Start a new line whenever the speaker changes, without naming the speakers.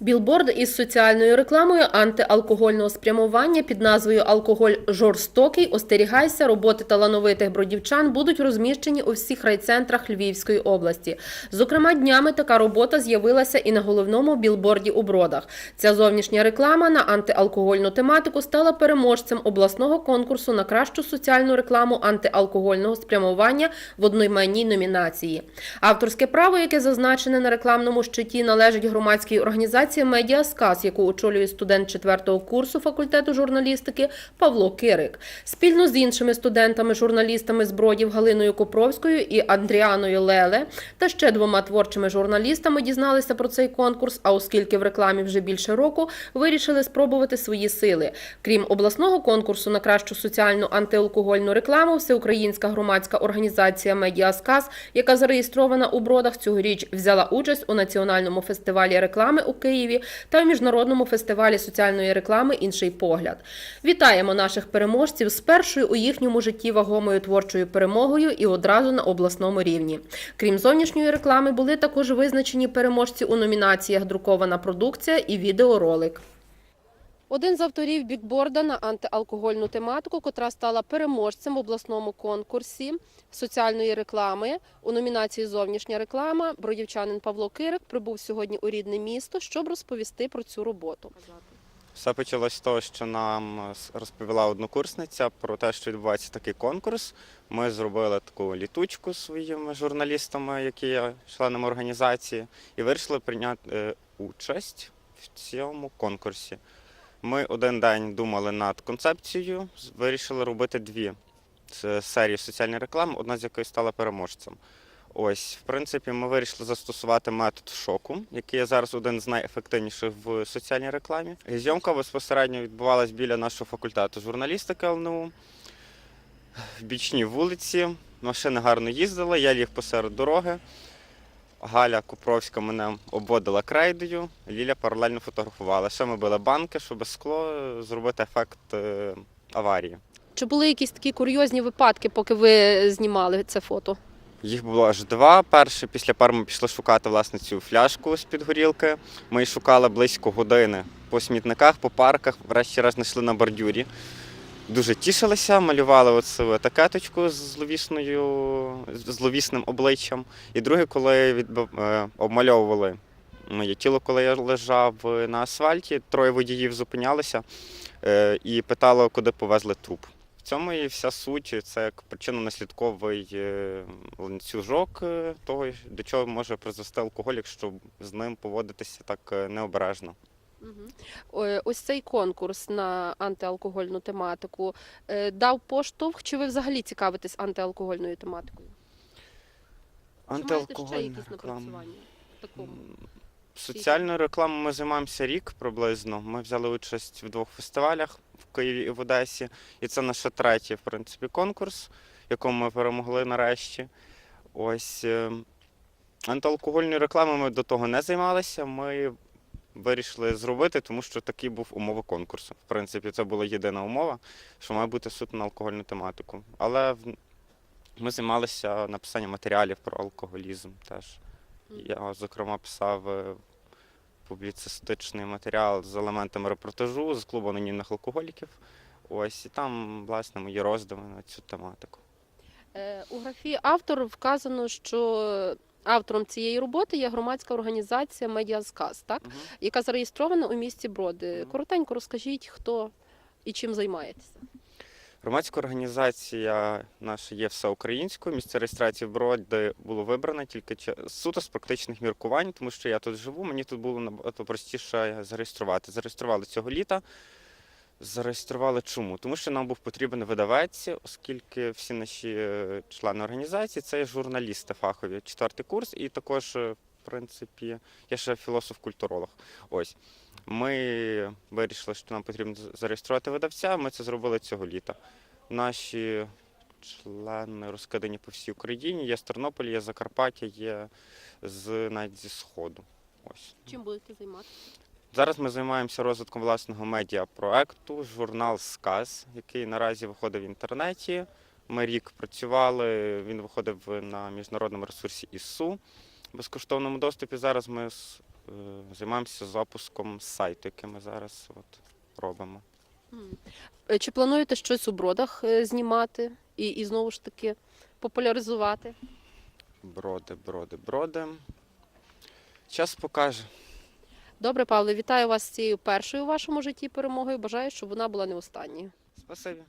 Білборд із соціальною рекламою антиалкогольного спрямування під назвою Алкоголь жорстокий. Остерігайся, роботи талановитих бродівчан будуть розміщені у всіх райцентрах Львівської області. Зокрема, днями така робота з'явилася і на головному білборді у бродах. Ця зовнішня реклама на антиалкогольну тематику стала переможцем обласного конкурсу на кращу соціальну рекламу антиалкогольного спрямування в одноіменній номінації. Авторське право, яке зазначене на рекламному щиті, належить громадській організації Медіасказ, яку очолює студент четвертого курсу факультету журналістики Павло Кирик. Спільно з іншими студентами-журналістами з Бродів Галиною Копровською і Андріаною Леле та ще двома творчими журналістами дізналися про цей конкурс. А оскільки в рекламі вже більше року, вирішили спробувати свої сили. Крім обласного конкурсу на кращу соціальну антиалкогольну рекламу, всеукраїнська громадська організація Медіасказ, яка зареєстрована у бродах, цьогоріч взяла участь у національному фестивалі реклами у Києві та в міжнародному фестивалі соціальної реклами Інший погляд. Вітаємо наших переможців з першою у їхньому житті вагомою творчою перемогою і одразу на обласному рівні. Крім зовнішньої реклами, були також визначені переможці у номінаціях Друкована продукція і відеоролик. Один з авторів бікборда на антиалкогольну тематику, котра стала переможцем в обласному конкурсі соціальної реклами у номінації Зовнішня реклама, бродівчанин Павло Кирик прибув сьогодні у рідне місто, щоб розповісти про цю роботу.
Все почалось з того, що нам розповіла однокурсниця про те, що відбувається такий конкурс. Ми зробили таку літучку своїми журналістами, які є членами організації, і вирішили прийняти е, участь в цьому конкурсі. Ми один день думали над концепцією, вирішили робити дві серії соціальної реклами, одна з якої стала переможцем. Ось, в принципі, ми вирішили застосувати метод шоку, який є зараз один з найефективніших в соціальній рекламі. Зйомка безпосередньо відбувалась біля нашого факультету журналістики ЛНУ. В бічній вулиці. Машини гарно їздили, я ліг посеред дороги. Галя Купровська мене обводила крейдою, Ліля паралельно фотографувала. Ще ми били банки, щоб скло зробити ефект е, аварії.
Чи були якісь такі курйозні випадки, поки ви знімали це фото?
Їх було аж два. Перше, після пар ми пішли шукати власне цю фляжку з-під горілки. Ми її шукали близько години по смітниках, по парках, врешті-решт знайшли на бордюрі. Дуже тішилися, малювали оцю етикеточку з зловісною, зловісним обличчям. І друге, коли відбив- е, обмальовували моє тіло, коли я лежав на асфальті, троє водіїв зупинялися е, і питали, куди повезли труп. В цьому і вся суть. Це як причинно-наслідковий е, ланцюжок того, до чого може призвести алкоголь, якщо з ним поводитися так необережно.
Ось цей конкурс на антиалкогольну тематику е, дав поштовх, чи ви взагалі цікавитесь антиалкогольною тематикою? Чи маєте ще
Антиалкогольна
якісь
реклама.
напрацювання в такому?
Соціальною рекламою ми займаємося рік приблизно. Ми взяли участь в двох фестивалях в Києві і в Одесі. І це наш третій, в принципі, конкурс, в якому ми перемогли нарешті. Ось е, антиалкогольною рекламою ми до того не займалися. Ми вирішили зробити, тому що такі був умови конкурсу. В принципі, це була єдина умова, що має бути суд на алкогольну тематику. Але ми займалися написанням матеріалів про алкоголізм теж. Я, зокрема, писав е, публіцистичний матеріал з елементами репортажу з клубу анонімних алкоголіків. Ось і там, власне, мої роздуми на цю тематику.
Е, У графі автор вказано, що автором цієї роботи є громадська організація Медіасказ, так? яка зареєстрована у місті Броди.
Мгм.
Коротенько розкажіть, хто і чим займаєтеся.
Громадська організація наша є всеукраїнською. Місце реєстрації в Броді було вибрано тільки суто з практичних міркувань, тому що я тут живу, мені тут було набагато простіше зареєструвати. Зареєстрували цього літа. Зареєстрували чому? Тому що нам був потрібен видавець, оскільки всі наші е, члени організації це журналісти фахові, четвертий курс, і також, е, в принципі, я ще філософ-культуролог. Ось. Ми вирішили, що нам потрібно зареєструвати видавця. Ми це зробили цього літа. Наші члени розкидані по всій Україні. Є з Тернополя, є Закарпаття, є з навіть зі Сходу. Ось.
Чим будете займатися?
Зараз ми займаємося розвитком власного медіапроекту, журнал Сказ, який наразі виходить в інтернеті. Ми рік працювали, він виходив на міжнародному ресурсі ІСУ в безкоштовному доступі. Зараз ми е, займаємося запуском сайту, який ми зараз от, робимо.
Е, Чи плануєте щось у бродах е, знімати і, і знову ж таки популяризувати?
Броди, броди, броди. Час покаже.
Добре, Павле, вітаю вас з цією першою в вашому житті перемогою. Бажаю, щоб вона була не останньою.
Спасибі.